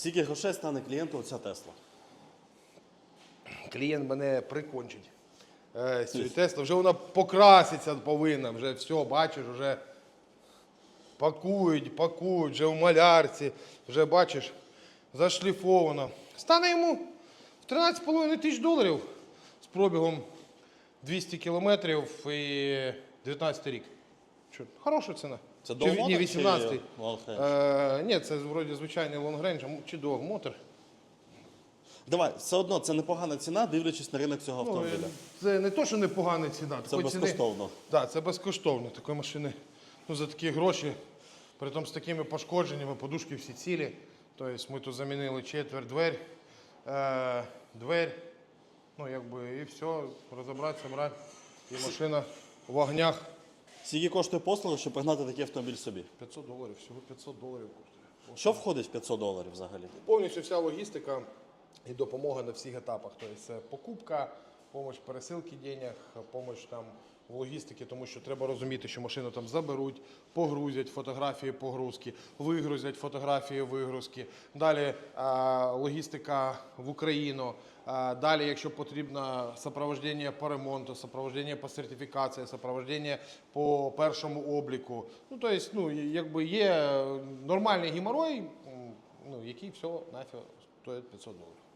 Скільки грошей стане клієнту оця Тесла? Клієнт мене прикончить. Е, з цією Тесла. Вже вона покраситься повинна, вже все, бачиш, вже пакують, пакують, вже в малярці, вже бачиш, зашліфовано. Стане йому в 13,5 тисяч доларів з пробігом 200 кілометрів і 19 рік. Хороша ціна. Це Чи, довмотор ні, чи 18. лонгрейндж? Е, ні, це вроді звичайний лонгрейндж, а м- чи довмотор. Давай, все одно це непогана ціна, дивлячись на ринок цього Ну, автомобіля. це не то, що непогана ціна. Це такої ціни- безкоштовно. Так, це безкоштовно. Такої машини ну, за такі гроші, притом з такими пошкодженнями, подушки всі цілі. Тобто ми тут замінили четверть дверь, е, дверь, ну якби і все, розібратися, брати. І машина в вогнях. Скільки коштує послуга, щоб пригнати такий автомобіль собі? 500 доларів, всього 500 доларів коштує. Що входить в 500 доларів взагалі? Повністю вся логістика і допомога на всіх етапах. Тобто це покупка, допомога в пересилці денег, допомога там в логістиці, тому що треба розуміти, що машину там заберуть, погрузять фотографії погрузки, вигрузять фотографії вигрузки. Далі логістика в Україну. Далі, якщо потрібно сопровождення по ремонту, сопровождення по сертифікації, сопровождення по першому обліку. Ну, тобто, ну, якби є нормальний геморрой, ну, який все нафіг стоїть 500 доларів.